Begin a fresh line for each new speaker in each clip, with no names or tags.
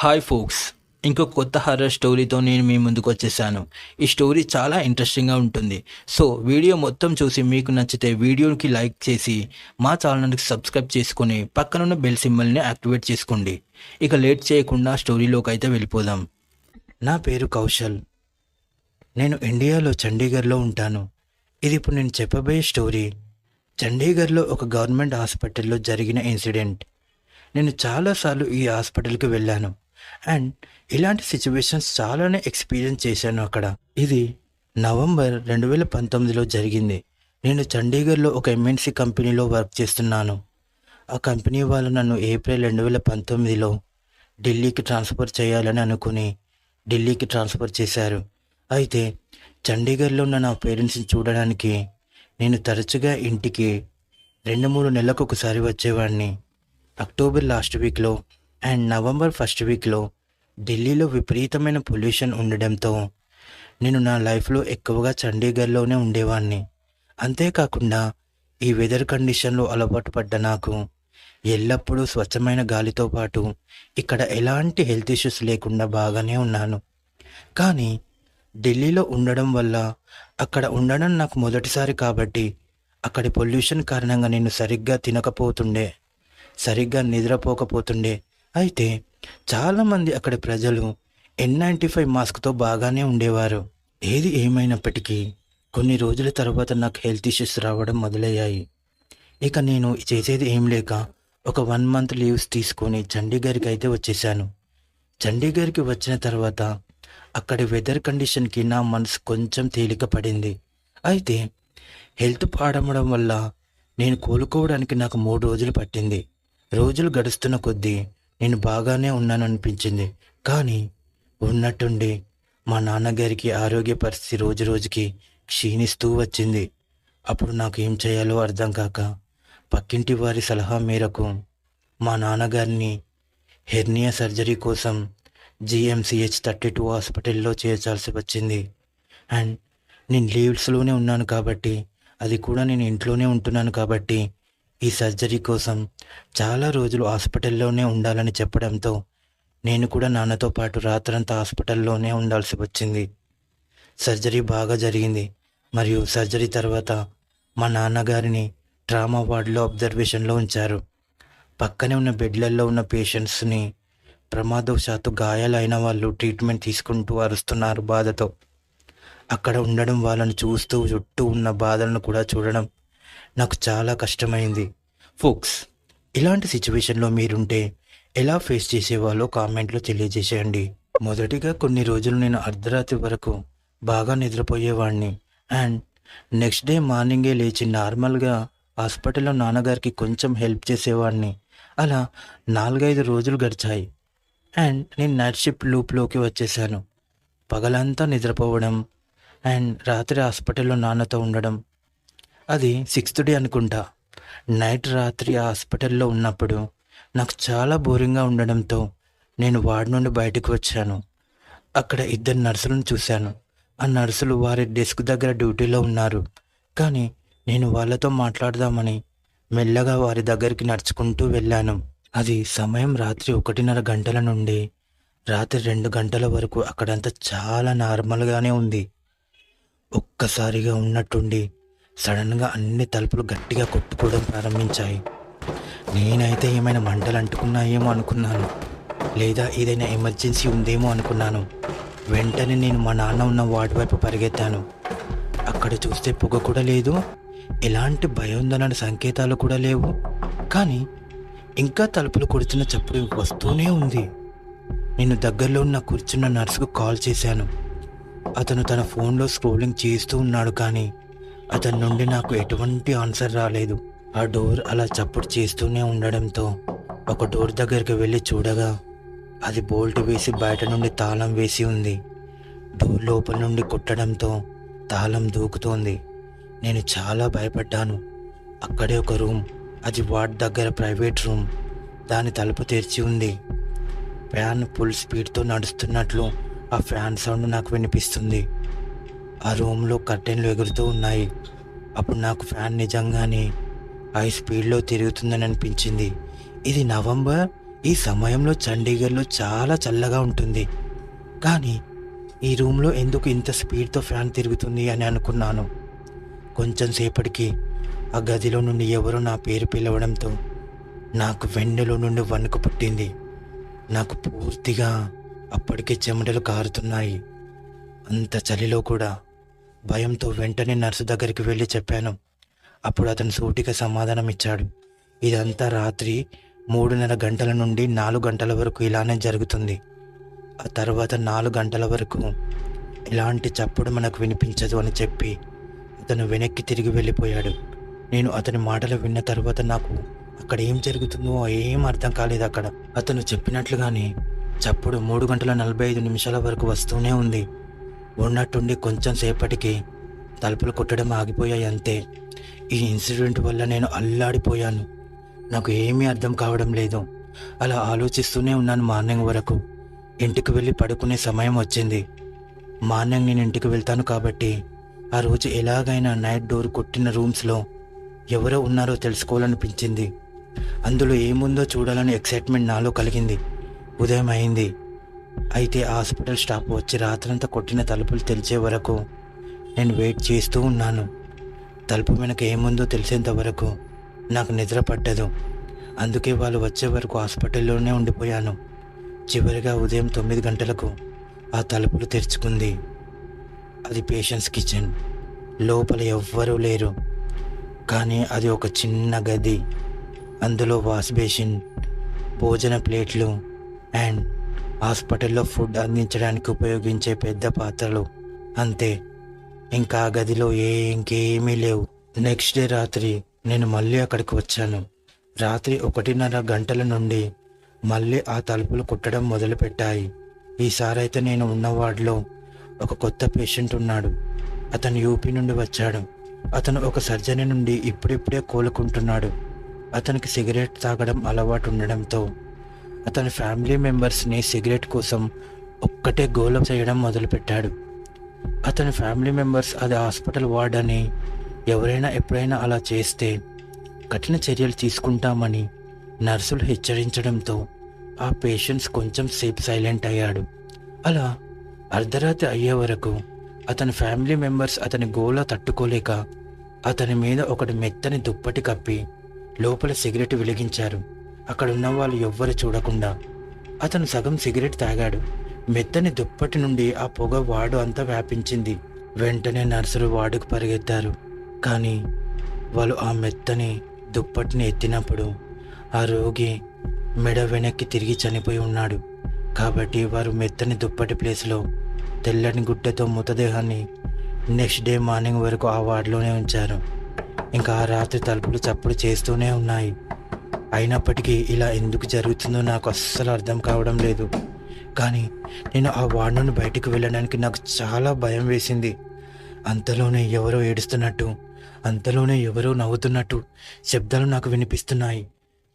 Hi folks. ఇంకో కొత్త horror స్టోరీతో నేను మీ ముందుకు వచ్చేసాను. ఈ స్టోరీ చాలా ఇంట్రెస్టింగ్గా ఉంటుంది. సో వీడియో మొత్తం చూసి మీకు నచ్చితే వీడియోకి లైక్ చేసి మా ఛానల్కి సబ్స్క్రైబ్ చేసుకొని పక్కనున్న బెల్ సింబల్ని యాక్టివేట్ చేసుకోండి. ఇక లేట్ చేయకుండా స్టోరీలోకి అయితే వెళ్ళిపోదాం. నా పేరు కౌశల్. నేను ఇండియాలో చండీగఢ్లో ఉంటాను. ఇది ఇప్పుడు నేను చెప్పబోయే స్టోరీ చండీగఢ్లో ఒక గవర్నమెంట్ హాస్పిటల్లో జరిగిన ఇన్సిడెంట్ నేను చాలాసార్లు ఈ హాస్పిటల్కి వెళ్ళాను. అండ్ ఇలాంటి సిచ్యువేషన్స్ చాలానే ఎక్స్పీరియన్స్ చేశాను అక్కడ. ఇది నవంబర్ రెండు వేల పంతొమ్మిదిలో జరిగింది. నేను చండీగఢ్లో ఒక ఎంఎన్సీ కంపెనీలో వర్క్ చేస్తున్నాను. ఆ కంపెనీ వాళ్ళు నన్ను ఏప్రిల్ రెండు వేల పంతొమ్మిదిలో ఢిల్లీకి ట్రాన్స్ఫర్ చేయాలని అనుకుని ఢిల్లీకి ట్రాన్స్ఫర్ చేశారు. అయితే చండీగఢ్లో ఉన్న నా పేరెంట్స్ని చూడడానికి నేను తరచుగా ఇంటికి రెండు మూడు నెలలకు ఒకసారి వచ్చేవాడిని. అక్టోబర్ లాస్ట్ వీక్లో అండ్ నవంబర్ ఫస్ట్ వీక్లో ఢిల్లీలో విపరీతమైన పొల్యూషన్ ఉండడంతో నేను నా లైఫ్లో ఎక్కువగా చండీగఢ్లోనే ఉండేవాడిని అంతేకాకుండా ఈ వెదర్ కండిషన్లో అలవాటు పడ్డ నాకు ఎల్లప్పుడూ స్వచ్ఛమైన గాలితో పాటు ఇక్కడ ఎలాంటి హెల్త్ ఇష్యూస్ లేకుండా బాగానే ఉన్నాను. కానీ ఢిల్లీలో ఉండడం వల్ల అక్కడ ఉండడం నాకు మొదటిసారి కాబట్టి అక్కడి పొల్యూషన్ కారణంగా నేను సరిగ్గా తినకపోతుండే సరిగ్గా నిద్రపోకపోతుండే అయితే చాలామంది అక్కడి ప్రజలు ఎన్ నైంటీ ఫైవ్ మాస్క్తో బాగానే ఉండేవారు. ఏది ఏమైనప్పటికీ కొన్ని రోజుల తర్వాత నాకు హెల్త్ ఇష్యూస్ రావడం మొదలయ్యాయి. ఇక నేను చేసేది ఏం లేక ఒక వన్ మంత్ లీవ్స్ తీసుకొని చండీగఢ్కి అయితే వచ్చేసాను చండీగఢ్కి వచ్చిన తర్వాత అక్కడి వెదర్ కండిషన్కి నా మనసు కొంచెం తేలిక పడింది. అయితే హెల్త్ పాడమడం వల్ల నేను కోలుకోవడానికి నాకు మూడు రోజులు పట్టింది. రోజులు గడుస్తున్న కొద్దీ నేను బాగానే ఉన్నాను అనిపించింది కానీ ఉన్నట్టుండి మా నాన్నగారికి ఆరోగ్య పరిస్థితి రోజు రోజుకి క్షీణిస్తూ వచ్చింది. అప్పుడు నాకు ఏం చేయాలో అర్థం కాక పక్కింటి వారి సలహా మేరకు మా నాన్నగారిని హెర్నియా సర్జరీ కోసం జిఎంసిహెచ్ థర్టీ టూ హాస్పిటల్లో చేర్చాల్సి వచ్చింది. అండ్ నేను లీవ్స్లోనే ఉన్నాను కాబట్టి అది కూడా నేను ఇంట్లోనే ఉంటున్నాను కాబట్టి ఈ సర్జరీ కోసం చాలా రోజులు హాస్పిటల్లోనే ఉండాలని చెప్పడంతో నేను కూడా నాన్నతో పాటు రాత్రంతా హాస్పిటల్లోనే ఉండాల్సి వచ్చింది. సర్జరీ బాగా జరిగింది. మరియు సర్జరీ తర్వాత మా నాన్నగారిని ట్రామా వార్డులో అబ్జర్వేషన్లో ఉంచారు. పక్కనే ఉన్న బెడ్లలో ఉన్న పేషెంట్స్ని ప్రమాదవశాత్తు గాయాలైన వాళ్ళు ట్రీట్మెంట్ తీసుకుంటూ అరుస్తున్నారు బాధతో. అక్కడ ఉండడం వాళ్ళని చూస్తూ చుట్టూ ఉన్న బాధలను కూడా చూడడం నాకు చాలా కష్టమైంది. ఫోక్స్ ఇలాంటి సిచ్యువేషన్లో మీరుంటే ఎలా ఫేస్ చేసేవాళ్ళో కామెంట్లో తెలియజేసేయండి. మొదటిగా కొన్ని రోజులు నేను అర్ధరాత్రి వరకు బాగా నిద్రపోయేవాడిని అండ్ నెక్స్ట్ డే మార్నింగే లేచి నార్మల్గా హాస్పిటల్లో నాన్నగారికి కొంచెం హెల్ప్ చేసేవాడిని అలా నాలుగైదు రోజులు గడిచాయి. అండ్ నేను నైట్ షిఫ్ట్ లూప్లోకి వచ్చేసాను పగలంతా నిద్రపోవడం అండ్ రాత్రి హాస్పిటల్లో నాన్నతో ఉండడం అది సిక్స్త్ డే అనుకుంటా. నైట్ రాత్రి హాస్పిటల్లో ఉన్నప్పుడు నాకు చాలా బోరింగ్గా ఉండడంతో నేను వార్డు నుండి బయటకు వచ్చాను. అక్కడ ఇద్దరు నర్సులను చూశాను. ఆ నర్సులు వారి డెస్క్ దగ్గర డ్యూటీలో ఉన్నారు. కానీ నేను వాళ్ళతో మాట్లాడదామని మెల్లగా వారి దగ్గరికి నడుచుకుంటూ వెళ్ళాను. అది సమయం రాత్రి ఒకటిన్నర గంటల నుండి రాత్రి రెండు గంటల వరకు అక్కడంతా చాలా నార్మల్గానే ఉంది. ఒక్కసారిగా ఉన్నట్టుండి సడన్గా అన్ని తలుపులు గట్టిగా కొట్టుకోవడం ప్రారంభించాయి. నేనైతే ఏమైనా మంటలు అంటుకున్నాయేమో అనుకున్నాను. లేదా ఏదైనా ఎమర్జెన్సీ ఉందేమో అనుకున్నాను. వెంటనే నేను మా నాన్న ఉన్న వార్డు వైపు పరిగెత్తాను. అక్కడ చూస్తే పొగ కూడా లేదు. ఎలాంటి భయోందన సంకేతాలు కూడా లేవు. కానీ ఇంకా తలుపులు కొడుతున్న చప్పుడు వస్తూనే ఉంది. నేను దగ్గరలో ఉన్న కూర్చున్న నర్సుకు కాల్ చేశాను. అతను తన ఫోన్లో స్క్రోలింగ్ చేస్తూ ఉన్నాడు కానీ అతని నుండి నాకు ఎటువంటి ఆన్సర్ రాలేదు. ఆ డోర్ అలా చప్పుడు చేస్తూనే ఉండడంతో ఒక డోర్ దగ్గరికి వెళ్ళి చూడగా అది బోల్ట్ వేసి బయట నుండి తాళం వేసి ఉంది. డోర్ లోపల నుండి కుట్టడంతో తాళం దూకుతోంది. నేను చాలా భయపడ్డాను. అక్కడే ఒక రూమ్ అది వార్డ్ దగ్గర ప్రైవేట్ రూమ్. దాని తలుపు తెరిచి ఉంది. ఫ్యాన్ ఫుల్ స్పీడ్తో నడుస్తున్నట్లు ఆ ఫ్యాన్ సౌండ్ నాకు వినిపిస్తుంది. ఆ రూమ్లో కర్టెన్లు ఎగురుతూ ఉన్నాయి. అప్పుడు నాకు ఫ్యాన్ నిజంగానే హై స్పీడ్లో తిరుగుతుందని అనిపించింది. ఇది నవంబర్ ఈ సమయంలో చండీగఢ్లో చాలా చల్లగా ఉంటుంది. కానీ ఈ రూమ్లో ఎందుకు ఇంత స్పీడ్తో ఫ్యాన్ తిరుగుతుంది అని అనుకున్నాను. కొంచెం సేపటికి ఆ గదిలో నుండి ఎవరో నా పేరు పిలవడంతో నాకు వెన్నెలో నుండి వణుకు పుట్టింది. నాకు పూర్తిగా అప్పటికే చెమటలు కారుతున్నాయి. అంత చలిలో కూడా భయంతో వెంటనే నర్సు దగ్గరికి వెళ్ళి చెప్పాను. అప్పుడు అతను సూటిగా సమాధానం ఇచ్చాడు ఇదంతా రాత్రి మూడున్నర గంటల నుండి నాలుగు గంటల వరకు ఇలానే జరుగుతుంది. ఆ తర్వాత నాలుగు గంటల వరకు ఎలాంటి చప్పుడు మనకు వినిపించదు అని చెప్పి అతను వెనక్కి తిరిగి వెళ్ళిపోయాడు. నేను అతని మాటలు విన్న తర్వాత నాకు అక్కడ ఏం జరుగుతుందో ఏం అర్థం కాలేదు అక్కడ. అతను చెప్పినట్లుగానే చప్పుడు మూడు గంటల నలభై ఐదు నిమిషాల వరకు వస్తూనే ఉంది. ఉన్నట్టుండి కొంచెం సేపటికి తలుపులు కొట్టడం ఆగిపోయాయి అంతే. ఈ ఇన్సిడెంట్ వల్ల నేను అల్లాడిపోయాను. నాకు ఏమీ అర్థం కావడం లేదు. అలా ఆలోచిస్తూనే ఉన్నాను మార్నింగ్ వరకు. ఇంటికి వెళ్ళి పడుకునే సమయం వచ్చింది. మార్నింగ్ నేను ఇంటికి వెళ్తాను కాబట్టి ఆ రోజు ఎలాగైనా నైట్ డోర్ కొట్టిన రూమ్స్లో ఎవరో ఉన్నారో తెలుసుకోవాలనిపించింది. అందులో ఏముందో చూడాలని ఎక్సైట్మెంట్ నాలో కలిగింది. ఉదయం అయింది. అయితే హాస్పిటల్ స్టాఫ్ వచ్చి రాత్రంతా కొట్టిన తలుపులు తెరిచే వరకు నేను వెయిట్ చేస్తూ ఉన్నాను. తలుపు వెనక ఏముందో తెలిసేంత వరకు నాకు నిద్ర పట్టదు. అందుకే వాళ్ళు వచ్చే వరకు హాస్పిటల్లోనే ఉండిపోయాను. చివరిగా ఉదయం తొమ్మిది గంటలకు ఆ తలుపులు తెరుచుకుంది. అది పేషెంట్స్ కిచెన్. లోపల ఎవ్వరూ లేరు. కానీ అది ఒక చిన్న గది. అందులో వాష్ బేసిన్ భోజన ప్లేట్లు అండ్ హాస్పిటల్లో ఫుడ్ అందించడానికి ఉపయోగించే పెద్ద పాత్రలు. అంతే. ఇంకా ఆ గదిలో ఏ ఇంకేమీ లేవు. నెక్స్ట్ డే రాత్రి నేను మళ్ళీ అక్కడికి వచ్చాను. రాత్రి ఒకటిన్నర గంటల నుండి మళ్ళీ ఆ తలుపులు కుట్టడం మొదలుపెట్టాయి. ఈసారి అయితే నేను ఉన్న వార్డులో ఒక కొత్త పేషెంట్ ఉన్నాడు. అతను యూపీ నుండి వచ్చాడు. అతను ఒక సర్జరీ నుండి ఇప్పుడిప్పుడే కోలుకుంటున్నాడు. అతనికి సిగరెట్ తాగడం అలవాటు ఉండడంతో అతని ఫ్యామిలీ మెంబర్స్ని సిగరెట్ కోసం ఒక్కటే గోలం చేయడం మొదలుపెట్టాడు. అతని ఫ్యామిలీ మెంబర్స్ అది హాస్పిటల్ వార్డ్ అని ఎవరైనా ఎప్పుడైనా అలా చేస్తే కఠిన చర్యలు తీసుకుంటామని నర్సులు హెచ్చరించడంతో ఆ పేషెంట్స్ కొంచెం సేపు సైలెంట్ అయ్యాడు. అలా అర్ధరాత్రి అయ్యే వరకు అతని ఫ్యామిలీ మెంబర్స్ అతని గోల తట్టుకోలేక అతని మీద ఒకటి మెత్తని దుప్పటి కప్పి లోపల సిగరెట్ వెలిగించారు. అక్కడున్న వాళ్ళు ఎవ్వరు చూడకుండా అతను సగం సిగరెట్ తాగాడు. మెత్తని దుప్పటి నుండి ఆ పొగ వాడు అంతా వ్యాపించింది. వెంటనే నర్సులు వార్డుకు పరిగెత్తారు. కానీ వాళ్ళు ఆ మెత్తని దుప్పటిని ఎత్తినప్పుడు ఆ రోగి మెడ వెనక్కి తిరిగి చనిపోయి ఉన్నాడు. కాబట్టి వారు మెత్తని దుప్పటి ప్లేస్లో తెల్లని గుడ్డతో మృతదేహాన్ని నెక్స్ట్ డే మార్నింగ్ వరకు ఆ వార్డులోనే ఉంచారు. ఇంకా ఆ రాత్రి తలుపులు చప్పుడు చేస్తూనే ఉన్నాయి. అయినప్పటికీ ఇలా ఎందుకు జరుగుతుందో నాకు అస్సలు అర్థం కావడం లేదు. కానీ నేను ఆ వార్డు నుండి బయటికి వెళ్ళడానికి నాకు చాలా భయం వేసింది. అంతలోనే ఎవరో ఏడుస్తున్నట్టు అంతలోనే ఎవరో నవ్వుతున్నట్టు శబ్దాలు నాకు వినిపిస్తున్నాయి.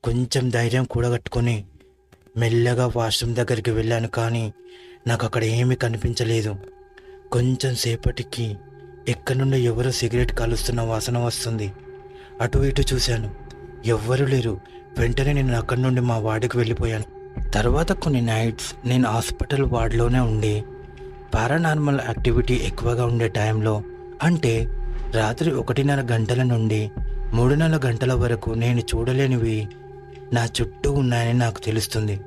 కొంచెం ధైర్యం కూడగట్టుకొని మెల్లగా వాష్రూమ్ దగ్గరికి వెళ్ళాను కానీ నాకు అక్కడ ఏమీ కనిపించలేదు. కొంచెం సేపటికి ఎక్కడి నుండి ఎవరో సిగరెట్ కాలుస్తున్న వాసన వస్తుంది. అటు ఇటు చూశాను. ఎవ్వరూ లేరు. వెంటనే నేను అక్కడి నుండి మా వార్డుకి వెళ్ళిపోయాను. తర్వాత కొన్ని నైట్స్ నేను హాస్పిటల్ వార్డులోనే ఉండి. పారానార్మల్ యాక్టివిటీ ఎక్కువగా ఉండే టైంలో అంటే రాత్రి ఒకటిన్నర గంటల నుండి మూడున్నర గంటల వరకు నేను చూడలేనివి నా చుట్టూ ఉన్నాయని నాకు తెలుస్తుంది.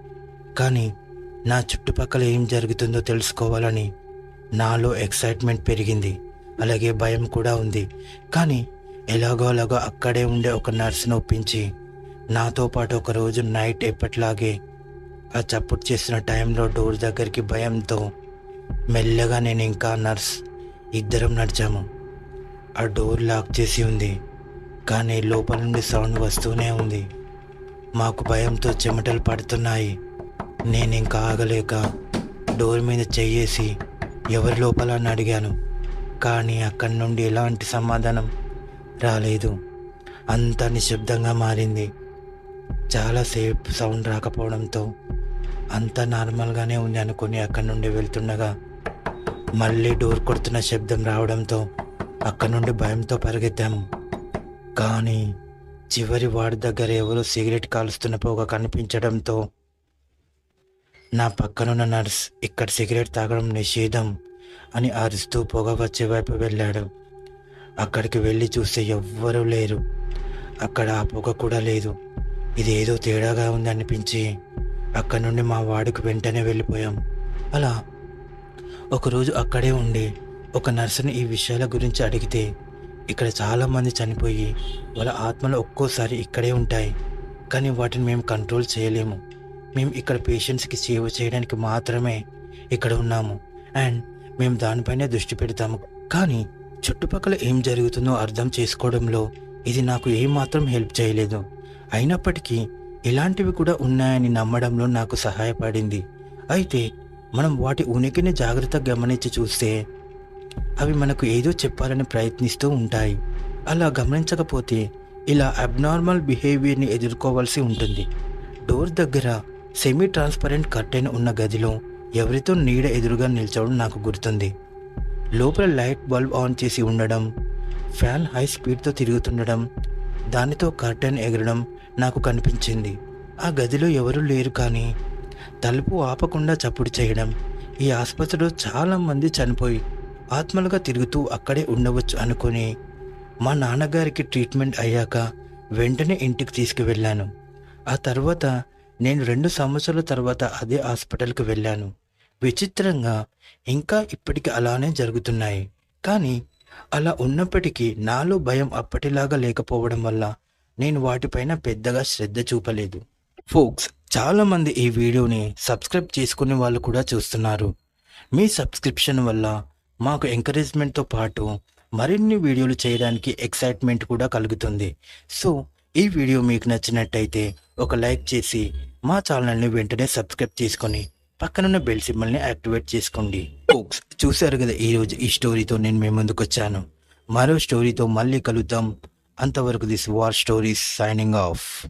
కానీ నా చుట్టుపక్కల ఏం జరుగుతుందో తెలుసుకోవాలని నాలో ఎక్సైట్మెంట్ పెరిగింది. అలాగే భయం కూడా ఉంది. కానీ ఎలాగో అలాగో అక్కడే ఉండే ఒక నర్సును ఒప్పించి నాతో పాటు ఒకరోజు నైట్ ఎప్పటిలాగే ఆ చప్పుడు చేసిన టైంలో డోర్ దగ్గరికి భయంతో మెల్లగా నేను ఇంకా నర్స్ ఇద్దరం నడిచాము. ఆ డోర్ లాక్ చేసి ఉంది. కానీ లోపల నుండి సౌండ్ వస్తూనే ఉంది. మాకు భయంతో చెమటలు పడుతున్నాయి. నేను ఇంకా ఆగలేక డోర్ మీద చెయ్యేసి ఎవరి లోపల అని అడిగాను. కానీ అక్కడి నుండి ఎలాంటి సమాధానం రాలేదు. అంత నిశ్శబ్దంగా మారింది. చాలాసేపు సౌండ్ రాకపోవడంతో అంతా నార్మల్గానే ఉంది అనుకుని అక్కడి నుండి వెళ్తుండగా మళ్ళీ డోర్ కొడుతున్న శబ్దం రావడంతో అక్కడి నుండి భయంతో పరిగెత్తాము కానీ చివరి వాడి దగ్గర ఎవరో సిగరెట్ కాలుస్తున్న పొగ కనిపించడంతో నా పక్కనున్న నర్స్ ఇక్కడ సిగరెట్ తాగడం నిషేధం అని అరుస్తూ పొగ వచ్చే వైపు వెళ్ళాడు. అక్కడికి వెళ్ళి చూస్తే ఎవ్వరూ లేరు. అక్కడ ఆ పొగ కూడా లేదు. ఇది ఏదో తేడాగా ఉంది అనిపించి అక్కడ నుండి మా వాడికి వెంటనే వెళ్ళిపోయాం. అలా ఒకరోజు అక్కడే ఉండి ఒక నర్సుని ఈ విషయాల గురించి అడిగితే ఇక్కడ చాలామంది చనిపోయి వాళ్ళ ఆత్మలు ఒక్కోసారి ఇక్కడే ఉంటాయి. కానీ వాటిని మేము కంట్రోల్ చేయలేము. మేము ఇక్కడ పేషెంట్స్కి సేవ చేయడానికి మాత్రమే ఇక్కడ ఉన్నాము. అండ్ మేము దానిపైనే దృష్టి పెడతాము. కానీ చుట్టుపక్కల ఏం జరుగుతుందో అర్థం చేసుకోవడంలో ఇది నాకు ఏమాత్రం హెల్ప్ చేయలేదు. అయినప్పటికీ ఇలాంటివి కూడా ఉన్నాయని నమ్మడంలో నాకు సహాయపడింది. అయితే మనం వాటి ఉనికిని జాగ్రత్తగా గమనించి చూస్తే అవి మనకు ఏదో చెప్పాలని ప్రయత్నిస్తూ ఉంటాయి. అలా గమనించకపోతే ఇలా అబ్నార్మల్ బిహేవియర్ని ఎదుర్కోవాల్సి ఉంటుంది. డోర్ దగ్గర సెమీ ట్రాన్స్పరెంట్ కర్టెన్ ఉన్న గదిలో ఎవరితో నీడ ఎదురుగా నిల్చోవడం నాకు గుర్తుంది. లోపల లైట్ బల్బ్ ఆన్ చేసి ఉండడం ఫ్యాన్ హై స్పీడ్తో తిరుగుతుండడం దానితో కర్టెన్ ఎగరడం నాకు కనిపించింది. ఆ గదిలో ఎవరూ లేరు కానీ తలుపు ఆపకుండా చప్పుడు చేయడం. ఈ ఆసుపత్రిలో చాలామంది చనిపోయి ఆత్మలుగా తిరుగుతూ అక్కడే ఉండవచ్చు అనుకుని మా నాన్నగారికి ట్రీట్మెంట్ అయ్యాక వెంటనే ఇంటికి తీసుకువెళ్ళాను. ఆ తర్వాత నేను రెండు సంవత్సరాల తర్వాత అదే హాస్పిటల్కి వెళ్ళాను. విచిత్రంగా ఇంకా ఇప్పటికి అలానే జరుగుతున్నాయి. కానీ అలా ఉన్నప్పటికీ నాలో భయం అప్పటిలాగా లేకపోవడం వల్ల నేను వాటిపైన పెద్దగా శ్రద్ధ చూపలేదు. ఫోక్స్ చాలామంది ఈ వీడియోని సబ్స్క్రైబ్ చేసుకునే వాళ్ళు కూడా చూస్తున్నారు. మీ సబ్స్క్రిప్షన్ వల్ల మాకు ఎంకరేజ్మెంట్తో పాటు మరిన్ని వీడియోలు చేయడానికి ఎక్సైట్మెంట్ కూడా కలుగుతుంది. సో ఈ వీడియో మీకు నచ్చినట్టయితే ఒక లైక్ చేసి మా ఛానల్ని వెంటనే సబ్స్క్రైబ్ చేసుకొని పక్కనున్న బెల్ సింబల్ని యాక్టివేట్ చేసుకోండి. ఫోక్స్ చూశారు కదా ఈరోజు ఈ స్టోరీతో నేను మీ ముందుకు వచ్చాను మరో స్టోరీతో మళ్ళీ కలుద్దాం. అంతవరకు this war stories signing off